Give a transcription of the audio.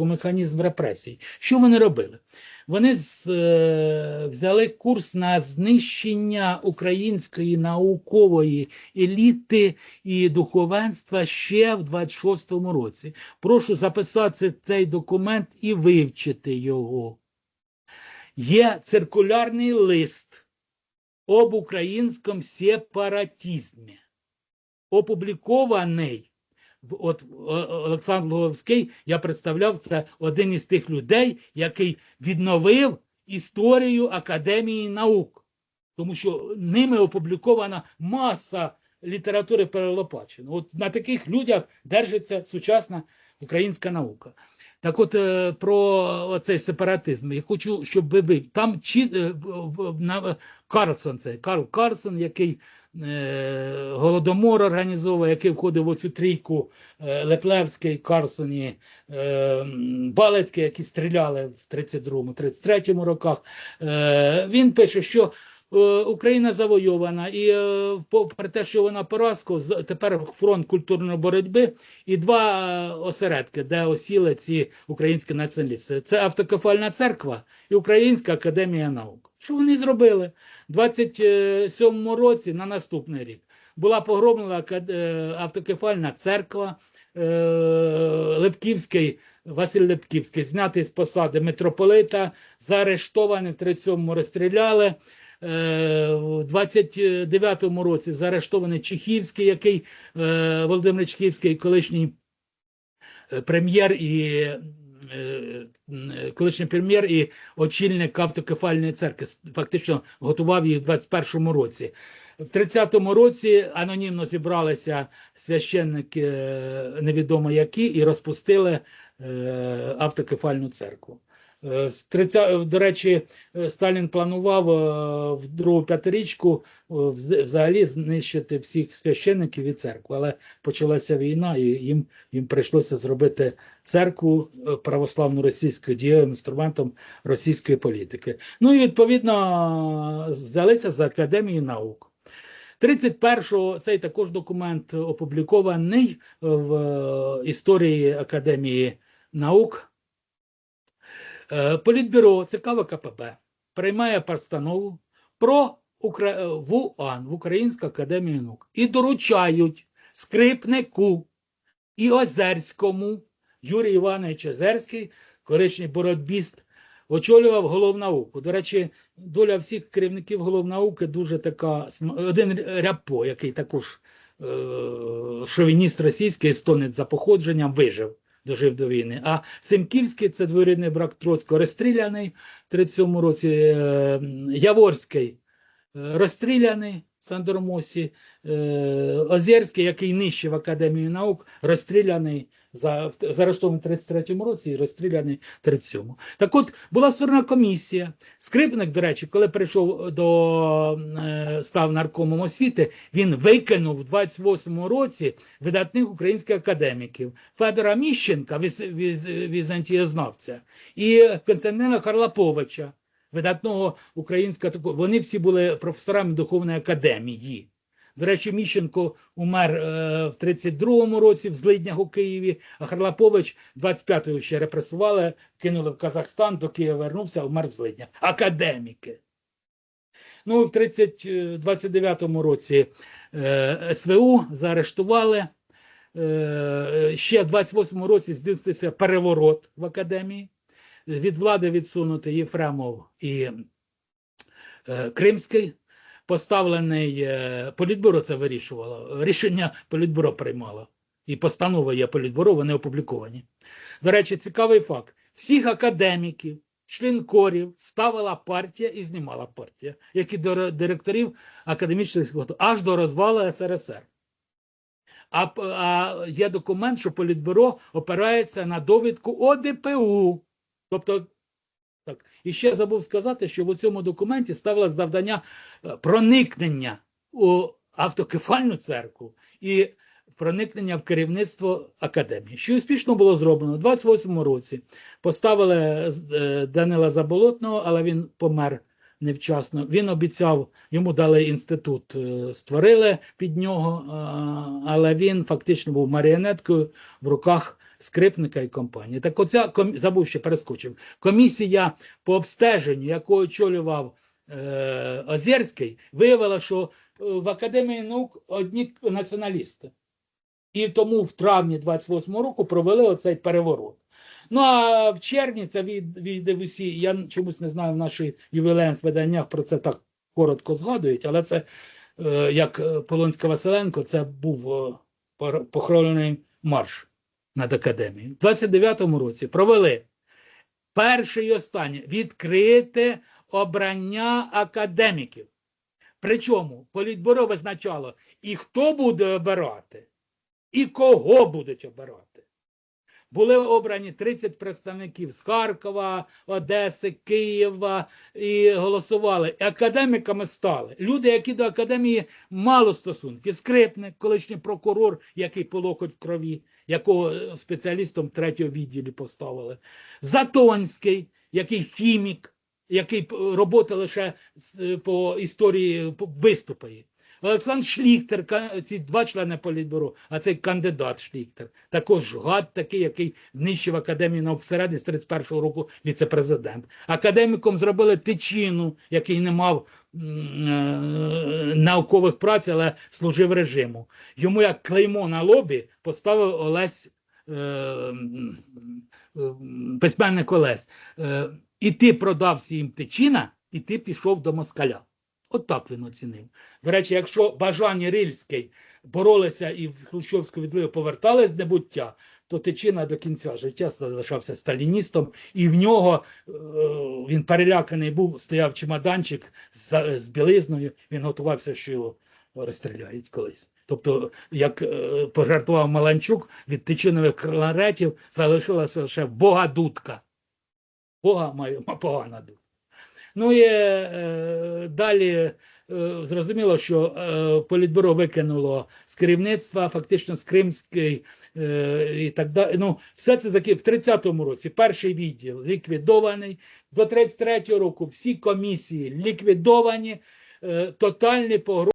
механізм репресій. Що вони робили? Вони з, е, взяли курс на знищення української наукової еліти і духовенства ще в 26-му році. Прошу записати цей документ і вивчити його. Є циркулярний лист об українському сепаратизмі, опублікований от Олександр Луговський, я представляв, це один із тих людей, який відновив історію Академії наук, тому що ними опублікована маса літератури перелопачено. От на таких людях держиться сучасна українська наука. Так от е, про оцей сепаратизм. Я хочу, щоб ви ви там чи е, Карлсон, це Карл Карлсон, який е, голодомор організовує, який входив в оцю трійку Леплевський, Карсоні, е, Балецький, які стріляли в 32-му, 33-му роках. Він пише, що Україна завойована, і е, попри те, що вона поразку, тепер фронт культурної боротьби і два е, осередки, де осіли ці українські націоналісти. Це автокефальна церква і Українська академія наук. Що вони зробили? У 27-му році на наступний рік була погромлена е, автокефальна церква. е, Лепківський, Василь Лепківський, знятий з посади митрополита, заарештований в 37-му розстріляли. Е, В 29-му році заарештований Чехівський, який е, Володимир Чехівський, колишній е, прем'єр і колишній прем'єр і очільник автокефальної церкви, фактично готував її в 21-му році. В 30-му році анонімно зібралися священники невідомо які і розпустили автокефальну церкву. Е, з 30, до речі, е, Сталін планував е, в другу п'ятирічку е, взагалі знищити всіх священників і церкву, але почалася війна, і їм, їм прийшлося зробити церкву е, православну російською дієвим інструментом російської політики. Ну і відповідно взялися за Академію наук. 31-го цей також документ опублікований в е, історії Академії наук. Е, Політбюро ЦК ВКПБ приймає постанову про Укра... е, в УАН, в Українську академію наук, і доручають скрипнику і Озерському Юрій Іванович Озерський, колишній боротьбіст, очолював головнауку. До речі, доля всіх керівників головнауки дуже така. Один Рябко, який також е, шовініст російський, естонець за походженням, вижив, дожив до війни. А Семківський це дворідний брак Троцького, розстріляний в 37-му році. Е, Яворський е, розстріляний в Сандромосі, е, Озерський, який нищив Академію наук, розстріляний за заарештований в 33-му році і розстріляний в 37-му. Так от була створена комісія. Скрипник, до речі, коли прийшов до е, став наркомом освіти, він викинув в 28-му році видатних українських академіків Федора Міщенка, віз, віз, візантієзнавця, і Константина Харлаповича, видатного українського. Вони всі були професорами духовної академії. До речі, Міщенко умер е, в 32-му році в Злиднях у Києві, а Харлапович 25-го ще репресували, кинули в Казахстан, до Києва вернувся, умер в Злиднях. Академіки. Ну, в 30, е, 29-му році е, СВУ заарештували. Е, ще в 28-му році здійснився переворот в академії. Від влади відсунути Єфремов і Кримський. Поставлений е, політбюро це вирішувало. Рішення політбюро приймало. І постанови є політбюро, вони опубліковані. До речі, цікавий факт: всіх академіків, членкорів ставила партія і знімала партія, як і до директорів академічних аж до розвалу СРСР. А, а є документ, що політбюро опирається на довідку ОДПУ. Тобто, так. І ще забув сказати, що в цьому документі ставилось завдання е, проникнення у автокефальну церкву і проникнення в керівництво академії, що успішно було зроблено у 28-му році. Поставили е, Данила Заболотного, але він помер невчасно. Він обіцяв, йому дали інститут, е, створили під нього, але він фактично був маріонеткою в руках скрипника і компанії. Так оця ком... забув ще перескочив. Комісія по обстеженню, яку очолював е... Озерський, виявила, що е, в Академії наук одні націоналісти. І тому в травні 28-го року провели оцей переворот. Ну а в червні це від, від усі, я чомусь не знаю, в наших ювілейних виданнях про це так коротко згадують, але це, е, як е, Полонська Василенко, це був похоронний марш над академією. У 29-му році провели перше і останнє відкрите обрання академіків. Причому політбюро визначало і хто буде обирати, і кого будуть обирати. Були обрані 30 представників з Харкова, Одеси, Києва і голосували. Академіками стали. Люди, які до академії мало стосунків. Скрипник, колишній прокурор, який по локоть в крові, якого е, спеціалістом третього відділі поставили. Затонський, який хімік, який робота лише е, по історії виступає. Олександр Шліхтер, ці два члени політбюро, а цей кандидат Шліхтер. Також гад такий, який знищив академію наук всередині з 31-го року віце-президент. Академіком зробили Тичину, який не мав е, наукових праць, але служив режиму. Йому як клеймо на лобі поставив Олесь е, м, письменник Олесь. Е, і ти продався їм Тичина, і ти пішов до москаля. От він оцінив. До речі, якщо Бажан і Рильський боролися і в Хрущовську відливу повертали з небуття, то Тичина до кінця життя залишався сталіністом, і в нього е, він переляканий був, стояв чемоданчик з, з білизною, він готувався, що його розстріляють колись. Тобто, як е, пожартував Маланчук, від тичинових криларетів залишилася лише Бога дудка. Бога має погана дудка. Ну і е, далі е, зрозуміло, що е, політбюро викинуло з керівництва, фактично з Кримський і так далі. Ну, все це закіп в 30-му році. Перший відділ ліквідований. До 33-го року всі комісії ліквідовані, тотальний погроз.